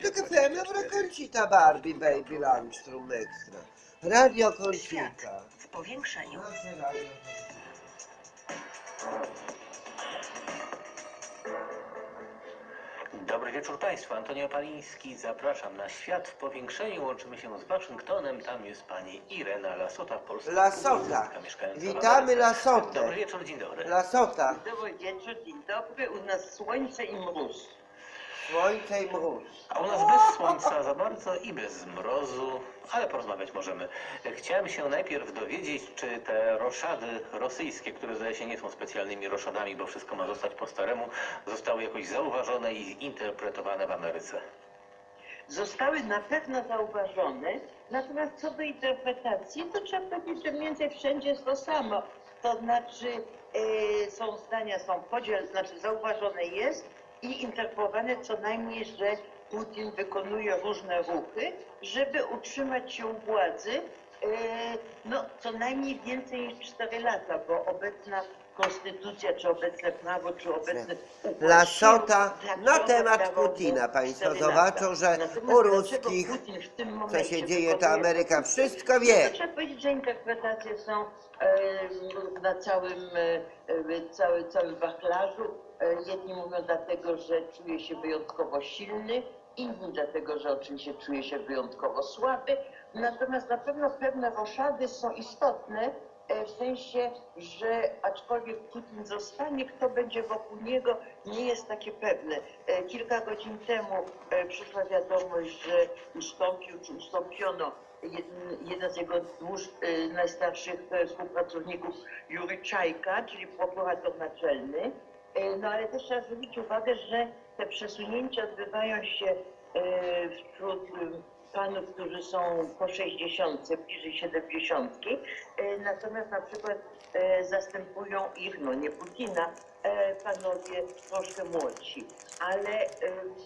to caffè avrà concita Barbie Baby Landstrom Extra. Radio Concita. W powiększeniu. Dobry wieczór Państwu. Antonio Paliński. Zapraszam na świat w powiększeniu. Łączymy się z Waszyngtonem. Tam jest pani Irena Lasota, polska Lasota. Witamy. Lasotę. Dobry wieczór, dzień dobry. Lasota. Dobry wieczór, dzień dobry. U nas słońce i mróz. Słońce i mróz. A u nas bez słońca za bardzo i bez mrozu, ale porozmawiać możemy. Chciałem się najpierw dowiedzieć, czy te roszady rosyjskie, które zdaje się nie są specjalnymi roszadami, bo wszystko ma zostać po staremu, zostały jakoś zauważone i zinterpretowane w Ameryce. Zostały na pewno zauważone, natomiast co do interpretacji, to trzeba powiedzieć, że mniej więcej wszędzie jest to samo. To znaczy e, są zdania, są podziel, znaczy zauważone jest i interpretowane co najmniej, że Putin wykonuje różne ruchy, żeby utrzymać się u władzy e, no, co najmniej więcej niż 4 lata, bo obecna konstytucja, czy obecne prawo, czy układ Lasota sił na temat Putina. Państwo 4 zobaczą, że u ruskich, co się dzieje, to Ameryka wszystko wie. trzeba powiedzieć, że interpretacje są na całym, cały, całym wachlarzu. E, jedni mówią dlatego, że czuje się wyjątkowo silny, inni dlatego, że oczywiście czuje się wyjątkowo słaby. Natomiast na pewno pewne roszady są istotne, w sensie, że aczkolwiek Putin zostanie, kto będzie wokół niego, nie jest takie pewne. E, Kilka godzin temu e, przyszła wiadomość, że ustąpił, czy ustąpiono jeden, z jego e, najstarszych e, współpracowników, Jury Czajka, czyli prokurator naczelny. E, No ale też trzeba zwrócić uwagę, że te przesunięcia odbywają się e, wśród e, panów, którzy są po 60, bliżej 70, e, natomiast na przykład e, zastępują ich, no nie Putina, e, panowie troszkę młodsi. Ale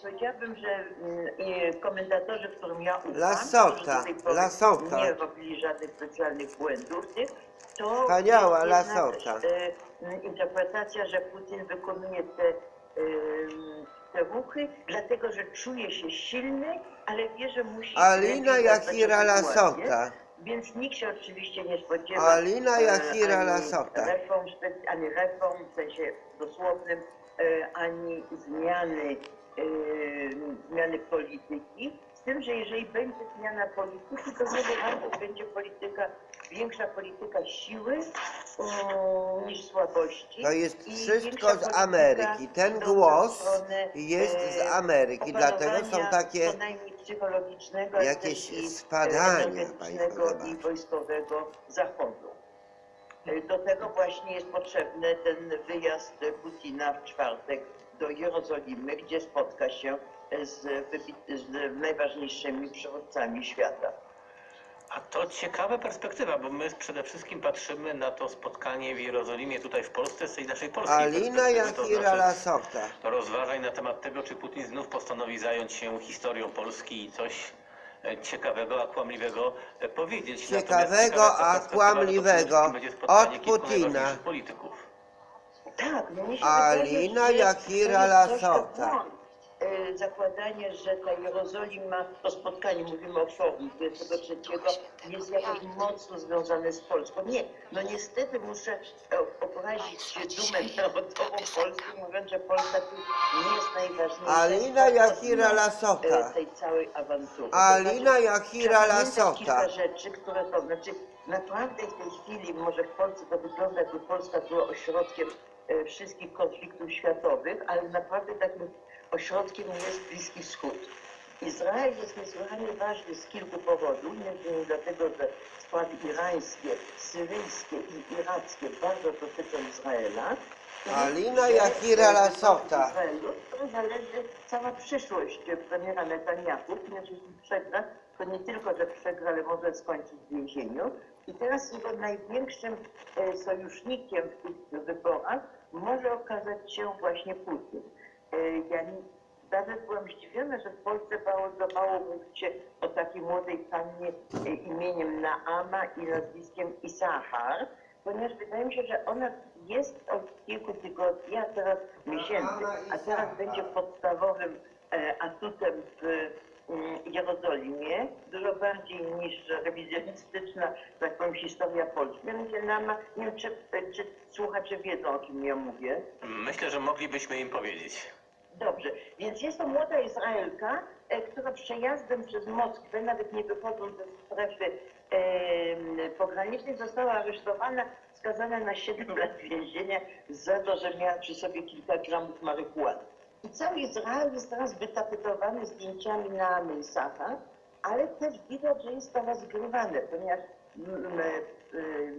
powiedziałabym, że mm, komentatorzy, którym ja ufam, Lasota, którzy Lasota. nie robili żadnych specjalnych błędów, to Wspaniała Lasota. interpretacja, że Putin wykonuje te, te dlatego że czuje się silny, ale wie, że musi... Alina Jachira. Lasota. Więc nikt się oczywiście nie spodziewa Alina e, Jachira ani Lasota. Reform, ani reform w sensie dosłownym, e, ani zmiany, e, zmiany polityki. Z tym, że jeżeli będzie zmiana polityki, to wiele razy będzie polityka, większa polityka siły um, niż słabości. To jest I wszystko z Ameryki. Ten głos jest z e, Ameryki, dlatego są takie psychologicznego, jakieś e, spadania, i wojskowego Zachodu. E, Do tego właśnie jest potrzebny ten wyjazd Putina w czwartek do Jerozolimy, gdzie spotka się z, z najważniejszymi przywódcami świata. A to ciekawa perspektywa, bo my przede wszystkim patrzymy na to spotkanie w Jerozolimie tutaj w Polsce z tej naszej polskiej Alina Jachira znaczy Lasota. rozważań na temat tego, czy Putin znów postanowi zająć się historią Polski i coś e, ciekawego, a kłamliwego e, powiedzieć. Ciekawego, a kłamliwego od Putina. Tak, no Alina wydaje, że Jachira to jest troszkę Lasota. Zakładanie, że ta Jerozolima, to spotkanie, mówimy o forum 23, jest jakoś mocno związane z Polską. Nie, no niestety muszę e, obrazić dumę narodową Polski, mówiąc, że Polska tu nie jest najważniejsza. Alina Jachira e, Lasota. tej całej awantury. To Alina znaczy, pamiętać Lasota. kilka rzeczy, które to znaczy naprawdę w tej chwili, może w Polsce to wygląda jakby Polska była ośrodkiem e, wszystkich konfliktów światowych, ale naprawdę takim ośrodkiem jest Bliski Wschód. Izrael jest niesłychanie ważny z kilku powodów, między innymi dlatego, że sprawy irańskie, syryjskie i irackie bardzo dotyczą Izraela. Alina e, Lasota. Izraelu, której zależy cała przyszłość premiera Netanyahu, ponieważ jeśli przegra, to nie tylko, że przegra, ale może skończyć w więzieniu. I teraz jego największym e, sojusznikiem w tych wyborach może okazać się właśnie Putin. E, Ja nawet byłam zdziwiona, że w Polsce bardzo mało mówi się o takiej młodej pannie e, imieniem Naama i nazwiskiem Isahar, ponieważ wydaje mi się, że ona jest od kilku tygodni, a teraz miesięcy, a teraz będzie podstawowym e, atutem w mm, Jerozolimie, dużo bardziej niż rewizjonistyczna tak powiem, historia Polski. Mianowicie nama, nie wiem, czy, czy słuchacze wiedzą, o kim ja mówię. Myślę, że moglibyśmy im powiedzieć. Dobrze, więc jest to młoda Izraelka, e, która przejazdem przez Moskwę, nawet nie wychodząc ze strefy e, pogranicznej, została aresztowana, skazana na 7 lat więzienia za to, że miała przy sobie kilka gramów marihuany. I cały Izrael jest teraz wytapetowany zdjęciami na Mejsacha, ale też widać, że jest to rozgrywane, ponieważ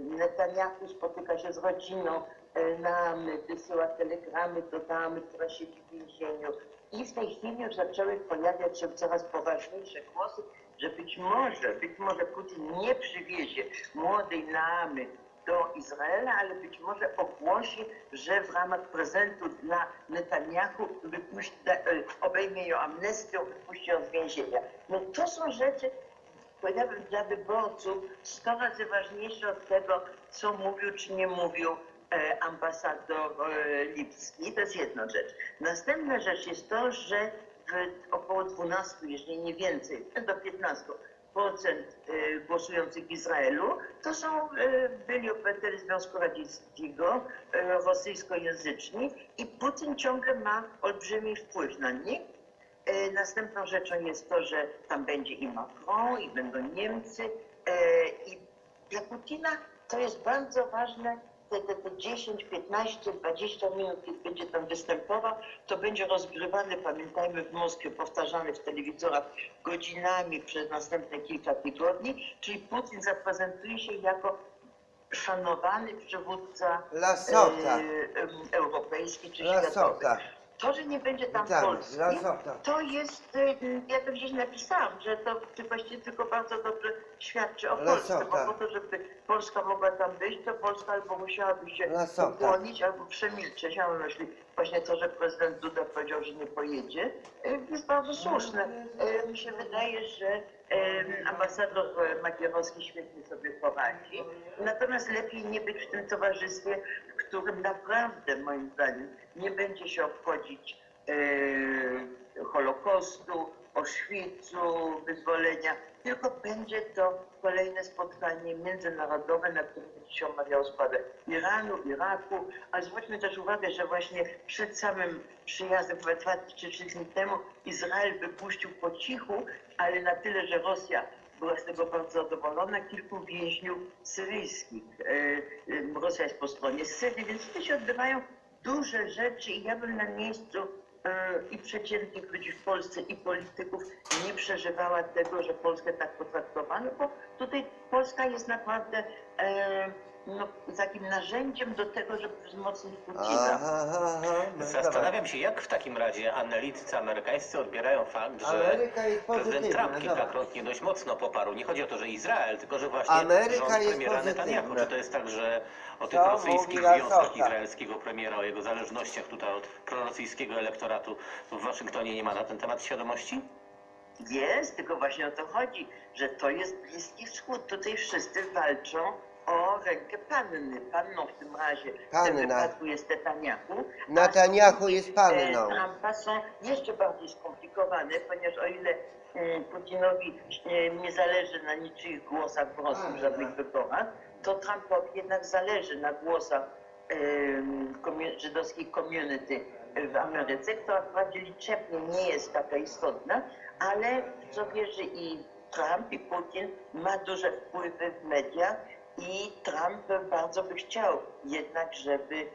Netanyahu spotyka się z rodziną, e, Naamy, wysyła telegramy damy, która siedzi w więzieniu. I w tej chwili już zaczęły pojawiać się coraz poważniejsze głosy, że być może, być może Putin nie przywiezie młodej Naamy do Izraela, ale być może ogłosi, że w ramach prezentu dla Netanyahu wypuści, e, obejmie ją amnestią, wypuści ją z więzienia. No to są rzeczy, powiedziałabym, dla wyborców 100 razy ważniejsze od tego, co mówił czy nie mówił e, ambasador e, Lipski. To jest jedna rzecz. Następna rzecz jest to, że około 12, jeżeli nie więcej, do 15 procent e, głosujących w Izraelu to są byli obywatele Związku Radzieckiego, rosyjskojęzyczni i Putin ciągle ma olbrzymi wpływ na nich. E, Następną rzeczą jest to, że tam będzie i Macron, i będą Niemcy. e, I dla Putina to jest bardzo ważne, te, te, te 10, 15, 20 minut, kiedy będzie tam występował, to będzie rozgrywany, pamiętajmy, w Moskwie, powtarzany w telewizorach godzinami przez następne kilka tygodni, czyli Putin zaprezentuje się jako szanowany przywódca Lasota. e, em, europejski czy światowy. To, że nie będzie tam Witamy. Polski, Lasota. to jest, y, ja to gdzieś napisałam, że to właściwie tylko bardzo dobrze świadczy o Polsce, bo po to, żeby Polska mogła tam być, to Polska albo musiałaby się ukłonić, albo przemilczeć. Ja mam na myśli właśnie to, że prezydent Duda powiedział, że nie pojedzie, y, jest bardzo słuszne. Y, Mi się wydaje, że y, ambasador y, Magierowski świetnie sobie poradzi, natomiast lepiej nie być w tym towarzystwie, w którym naprawdę, moim zdaniem, nie będzie się obchodzić e, Holokaustu, Oświcu, wyzwolenia, tylko będzie to kolejne spotkanie międzynarodowe, na którym się omawiało sprawę Iranu, Iraku, a zwróćmy też uwagę, że właśnie przed samym przyjazdem, chyba dwa czy trzy dni temu, Izrael wypuścił po cichu, ale na tyle, że Rosja była z tego bardzo zadowolona, kilku więźniów syryjskich. E, e, Rosja jest po stronie Syrii, więc tu się odbywają duże rzeczy i ja bym na miejscu i przeciętnych ludzi w Polsce i polityków nie przeżywała tego, że Polskę tak potraktowano, bo tutaj Polska jest naprawdę e, no, takim narzędziem do tego, żeby wzmocnić Putina. No. Zastanawiam się, jak w takim razie analitycy amerykańscy odbierają fakt, że Ameryka jest prezydent pozytywna, Trump zobacz. kilkakrotnie dość mocno poparł. Nie chodzi o to, że Izrael, tylko że właśnie Ameryka rząd jest premiera pozytywna. Netanyahu. Czy to jest tak, że o tych To rosyjskich mówi związkach Lasota. izraelskiego premiera, o jego zależnościach tutaj od prorosyjskiego elektoratu w Waszyngtonie nie ma na ten temat świadomości? Jest, tylko właśnie o to chodzi, że to jest Bliski Wschód. Tutaj wszyscy walczą o rękę panny. Panną w tym razie w tym Panna. wypadku jest Netanyahu. Netanyahu jest e, panną. Trumpa są jeszcze bardziej skomplikowane, ponieważ o ile mm, Putinowi e, nie zależy na niczyich głosach w Rosji w żadnych wyborach, to Trumpowi jednak zależy na głosach komu- żydowskiej community w Ameryce, która wprawdzie liczebnie nie jest taka istotna, ale w co wierzy i Trump i Putin ma duże wpływy w mediach i Trump bardzo by chciał jednak, żeby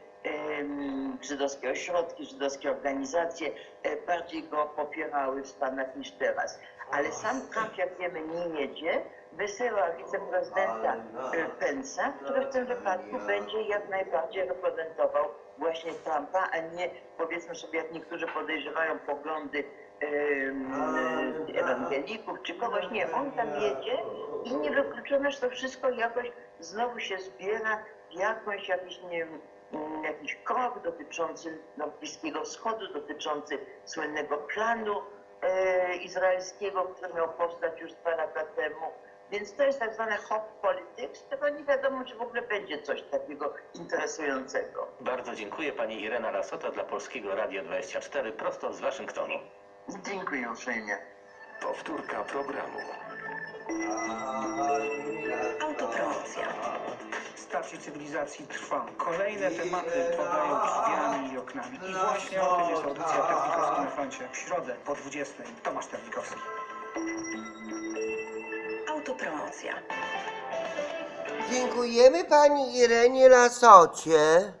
żydowskie ośrodki, żydowskie organizacje e, bardziej go popierały w Stanach niż teraz. Ale sam Trump, jak wiemy, nie jedzie, wysyła wiceprezydenta e, Pence'a, który w tym wypadku będzie jak najbardziej reprezentował właśnie Trumpa, a nie powiedzmy sobie, jak niektórzy podejrzewają poglądy ewangelików czy kogoś. Nie, on tam jedzie i niewykluczone, że to wszystko jakoś znowu się zbiera w jakąś, jakiś, nie wiem, jakiś krok dotyczący no, Bliskiego Wschodu, dotyczący słynnego planu e, izraelskiego, który miał powstać już dwa lata temu. Więc to jest tak zwane hot politics, tylko nie wiadomo, czy w ogóle będzie coś takiego interesującego. Bardzo dziękuję pani Irena Lasota dla Polskiego Radia 24 prosto z Waszyngtonu. Dziękuję uprzejmie. Powtórka programu. Autopromocja. Stacji cywilizacji trwa. Kolejne tematy podają drzwiami i oknami. I właśnie o tym jest audycja Terlikowski na froncie. W środę po 20. Tomasz Terlikowski. Autopromocja. Dziękujemy pani Irenie Lasocie.